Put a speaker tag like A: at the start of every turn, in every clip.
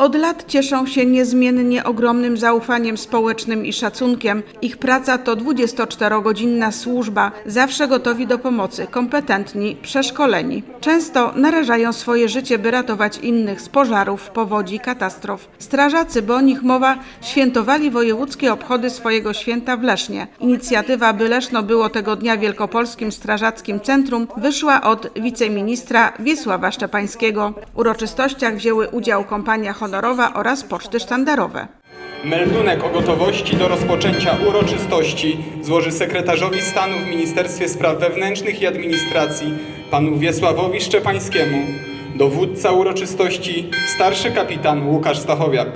A: Od lat cieszą się niezmiennie ogromnym zaufaniem społecznym i szacunkiem. Ich praca to 24-godzinna służba, zawsze gotowi do pomocy, kompetentni, przeszkoleni. Często narażają swoje życie, by ratować innych z pożarów, powodzi, katastrof. Strażacy, bo o nich mowa, świętowali wojewódzkie obchody swojego święta w Lesznie. Inicjatywa, by Leszno było tego dnia Wielkopolskim Strażackim Centrum, wyszła od wiceministra Wiesława Szczepańskiego. W uroczystościach wzięły udział kompania honorowa oraz poczty sztandarowe.
B: Meldunek o gotowości do rozpoczęcia uroczystości złoży sekretarzowi stanu w Ministerstwie Spraw Wewnętrznych i Administracji panu Wiesławowi Szczepańskiemu, dowódca uroczystości starszy kapitan Łukasz Stachowiak.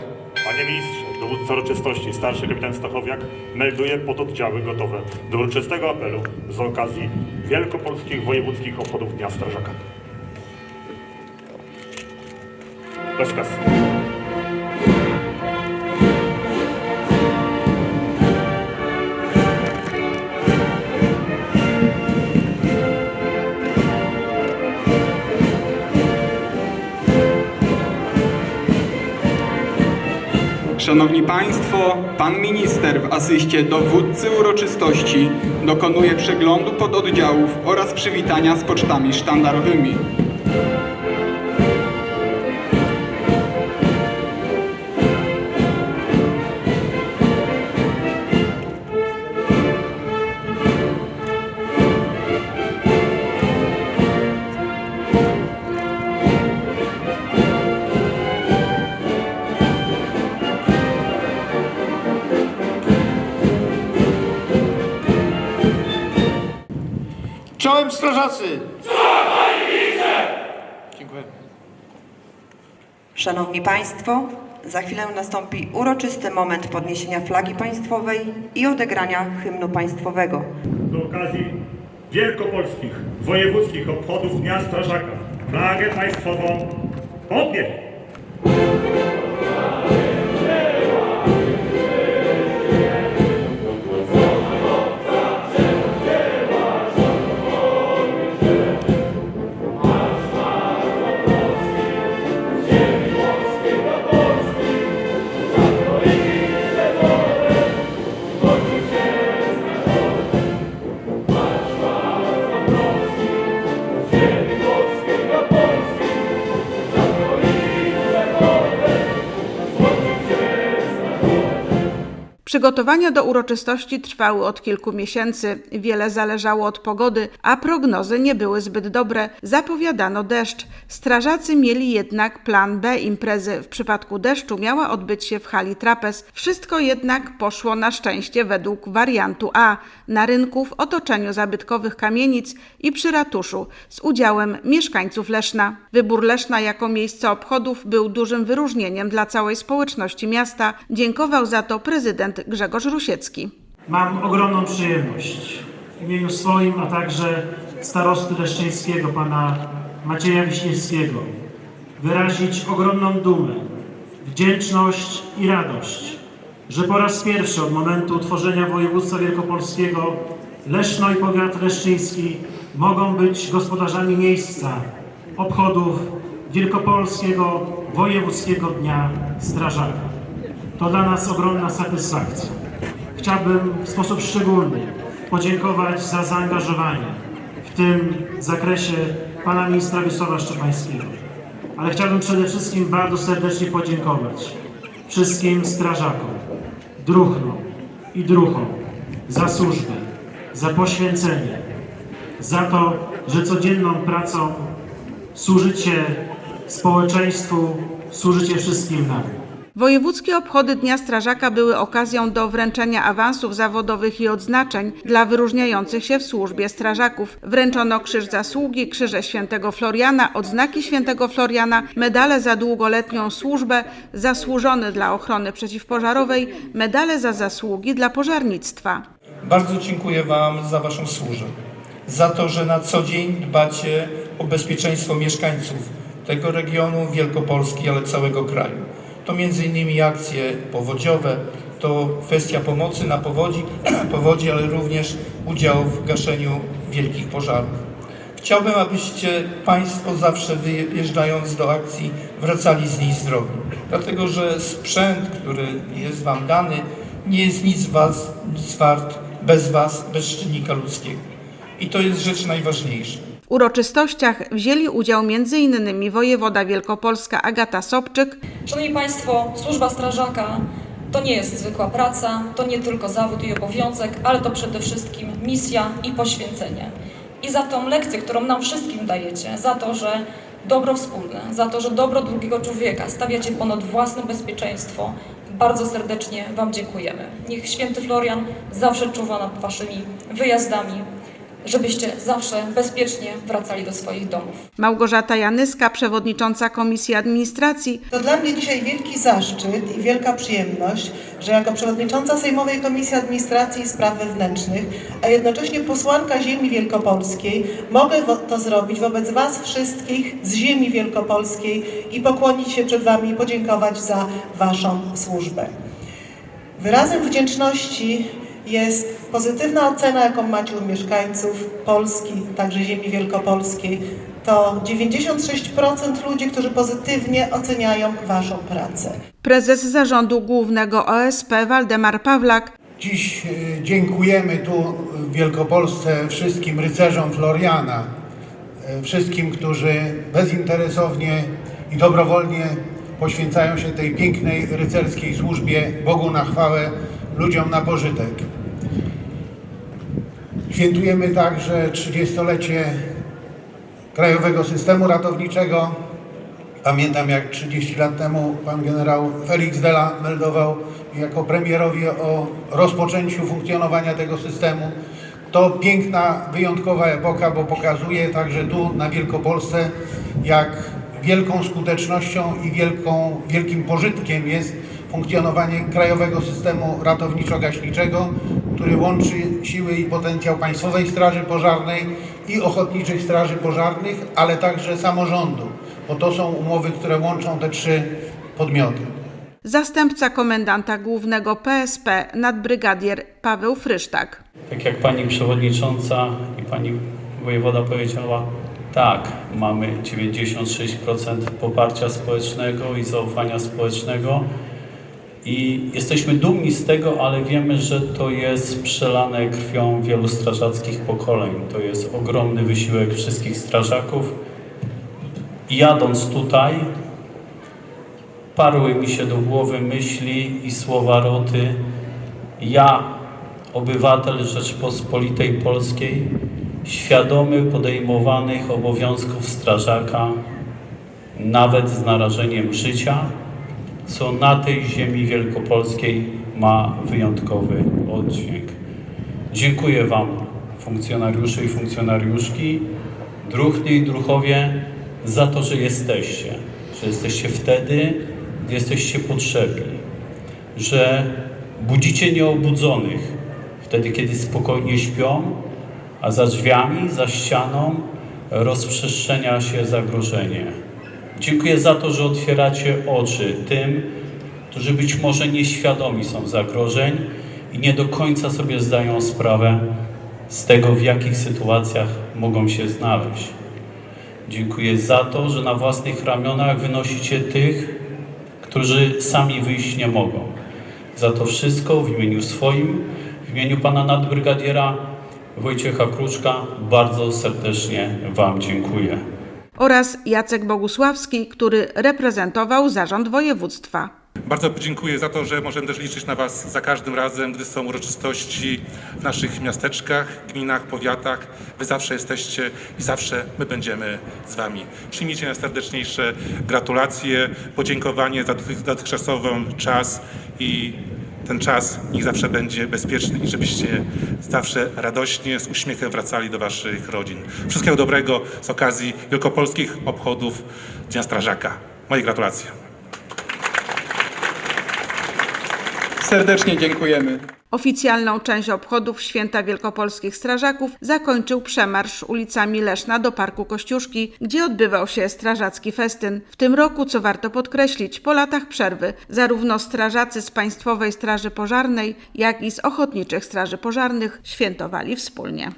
C: Panie ministrze, dowódca uroczystości, starszy kapitan Stachowiak melduje pododdziały gotowe do uroczystego apelu z okazji Wielkopolskich Wojewódzkich Obchodów Dnia Strażaka. Rozkaz.
B: Szanowni Państwo, Pan Minister w asyście dowódcy uroczystości dokonuje przeglądu pododdziałów oraz przywitania z pocztami sztandarowymi.
D: Czołem strażacy! Dziękuję.
E: Szanowni Państwo, za chwilę nastąpi uroczysty moment podniesienia flagi państwowej i odegrania hymnu państwowego.
C: Do okazji Wielkopolskich Wojewódzkich Obchodów Dnia Strażaka flagę państwową podnieść.
A: Przygotowania do uroczystości trwały od kilku miesięcy. Wiele zależało od pogody, a prognozy nie były zbyt dobre. Zapowiadano deszcz. Strażacy mieli jednak plan B imprezy. W przypadku deszczu miała odbyć się w hali trapez. Wszystko jednak poszło na szczęście według wariantu A. Na rynku w otoczeniu zabytkowych kamienic i przy ratuszu z udziałem mieszkańców Leszna. Wybór Leszna jako miejsce obchodów był dużym wyróżnieniem dla całej społeczności miasta. Dziękował za to prezydent Grzegorz Rusiecki.
F: Mam ogromną przyjemność w imieniu swoim, a także starosty leszczyńskiego, pana Macieja Wiśniewskiego, wyrazić ogromną dumę, wdzięczność i radość, że po raz pierwszy od momentu utworzenia województwa wielkopolskiego Leszno i powiat leszczyński mogą być gospodarzami miejsca obchodów Wielkopolskiego Wojewódzkiego Dnia Strażaka. To dla nas ogromna satysfakcja. Chciałbym w sposób szczególny podziękować za zaangażowanie w tym zakresie pana ministra Wiesława Szczepańskiego. Ale chciałbym przede wszystkim bardzo serdecznie podziękować wszystkim strażakom, druhnom i druhom za służbę, za poświęcenie, za to, że codzienną pracą służycie społeczeństwu, służycie wszystkim nam.
A: Wojewódzkie obchody Dnia Strażaka były okazją do wręczenia awansów zawodowych i odznaczeń dla wyróżniających się w służbie strażaków. Wręczono Krzyż Zasługi, Krzyże Świętego Floriana, odznaki Świętego Floriana, medale za długoletnią służbę, zasłużony dla ochrony przeciwpożarowej, medale za zasługi dla pożarnictwa.
D: Bardzo dziękuję Wam za Waszą służbę, za to, że na co dzień dbacie o bezpieczeństwo mieszkańców tego regionu, Wielkopolski, ale całego kraju. To innymi akcje powodziowe, to kwestia pomocy na powodzi, powodzi, ale również udział w gaszeniu wielkich pożarów. Chciałbym, abyście Państwo zawsze wyjeżdżając do akcji wracali z niej zdrowi. Dlatego, że sprzęt, który jest Wam dany, nie jest nic, was, nic wart bez Was, bez czynnika ludzkiego. I to jest rzecz najważniejsza.
A: W uroczystościach wzięli udział m.in. wojewoda wielkopolska Agata Sobczyk,
G: Szanowni Państwo, służba strażaka to nie jest zwykła praca, to nie tylko zawód i obowiązek, ale to przede wszystkim misja i poświęcenie. I za tą lekcję, którą nam wszystkim dajecie, za to, że dobro wspólne, za to, że dobro drugiego człowieka stawiacie ponad własne bezpieczeństwo, bardzo serdecznie Wam dziękujemy. Niech święty Florian zawsze czuwa nad Waszymi wyjazdami, żebyście zawsze bezpiecznie wracali do swoich domów.
A: Małgorzata Janyska, przewodnicząca Komisji Administracji,
H: To dla mnie dzisiaj wielki zaszczyt i wielka przyjemność, że jako przewodnicząca Sejmowej Komisji Administracji i Spraw Wewnętrznych, a jednocześnie posłanka ziemi wielkopolskiej, mogę to zrobić wobec Was wszystkich z ziemi wielkopolskiej i pokłonić się przed Wami i podziękować za Waszą służbę. Wyrazem wdzięczności jest pozytywna ocena, jaką macie od mieszkańców Polski, także ziemi wielkopolskiej. To 96% ludzi, którzy pozytywnie oceniają Waszą pracę.
A: prezes zarządu głównego OSP Waldemar Pawlak,
I: Dziś e, dziękujemy tu w Wielkopolsce wszystkim rycerzom Floriana, e, wszystkim, którzy bezinteresownie i dobrowolnie poświęcają się tej pięknej rycerskiej służbie Bogu na chwałę, ludziom na pożytek. Świętujemy także 30-lecie Krajowego Systemu Ratowniczego. Pamiętam jak 30 lat temu pan generał Felix Dela meldował jako premierowi o rozpoczęciu funkcjonowania tego systemu. To piękna, wyjątkowa epoka, bo pokazuje także tu na Wielkopolsce, jak wielką skutecznością i wielką, wielkim pożytkiem jest funkcjonowanie Krajowego Systemu Ratowniczo-Gaśniczego, który łączy siły i potencjał Państwowej Straży Pożarnej i Ochotniczych Straży Pożarnych, ale także samorządu, bo to są umowy, które łączą te trzy podmioty.
A: zastępca komendanta głównego PSP nadbrygadier Paweł Frysztak.
J: Tak jak pani przewodnicząca i pani wojewoda powiedziała, tak, mamy 96% poparcia społecznego i zaufania społecznego i jesteśmy dumni z tego, ale wiemy, że to jest przelane krwią wielu strażackich pokoleń. To jest ogromny wysiłek wszystkich strażaków. I jadąc tutaj, parły mi się do głowy myśli i słowa roty. Ja, obywatel Rzeczpospolitej Polskiej, świadomy podejmowanych obowiązków strażaka, nawet z narażeniem życia, co na tej ziemi wielkopolskiej ma wyjątkowy oddźwięk. Dziękuję Wam, funkcjonariusze i funkcjonariuszki, druhny i druhowie, za to, że jesteście, że jesteście wtedy, gdy jesteście potrzebni, że budzicie nieobudzonych wtedy, kiedy spokojnie śpią, a za drzwiami, za ścianą rozprzestrzenia się zagrożenie. Dziękuję za to, że otwieracie oczy tym, którzy być może nieświadomi są zagrożeń i nie do końca sobie zdają sprawę z tego, w jakich sytuacjach mogą się znaleźć. Dziękuję za to, że na własnych ramionach wynosicie tych, którzy sami wyjść nie mogą. Za to wszystko w imieniu swoim, w imieniu pana nadbrygadiera Wojciecha Kruczka bardzo serdecznie Wam dziękuję.
A: Oraz Jacek Bogusławski, który reprezentował zarząd województwa.
K: Bardzo dziękuję za to, że możemy też liczyć na Was za każdym razem, gdy są uroczystości w naszych miasteczkach, gminach, powiatach. Wy zawsze jesteście i zawsze my będziemy z Wami. Przyjmijcie najserdeczniejsze gratulacje, podziękowanie za dotych- dotychczasowy czas i ten czas niech zawsze będzie bezpieczny i żebyście zawsze radośnie, z uśmiechem wracali do Waszych rodzin. Wszystkiego dobrego z okazji wielkopolskich obchodów Dnia Strażaka. Moje gratulacje.
B: Serdecznie dziękujemy.
A: Oficjalną część obchodów Święta Wielkopolskich Strażaków zakończył przemarsz ulicami Leszna do Parku Kościuszki, gdzie odbywał się strażacki festyn. W tym roku, co warto podkreślić, po latach przerwy zarówno strażacy z Państwowej Straży Pożarnej, jak i z Ochotniczych Straży Pożarnych świętowali wspólnie.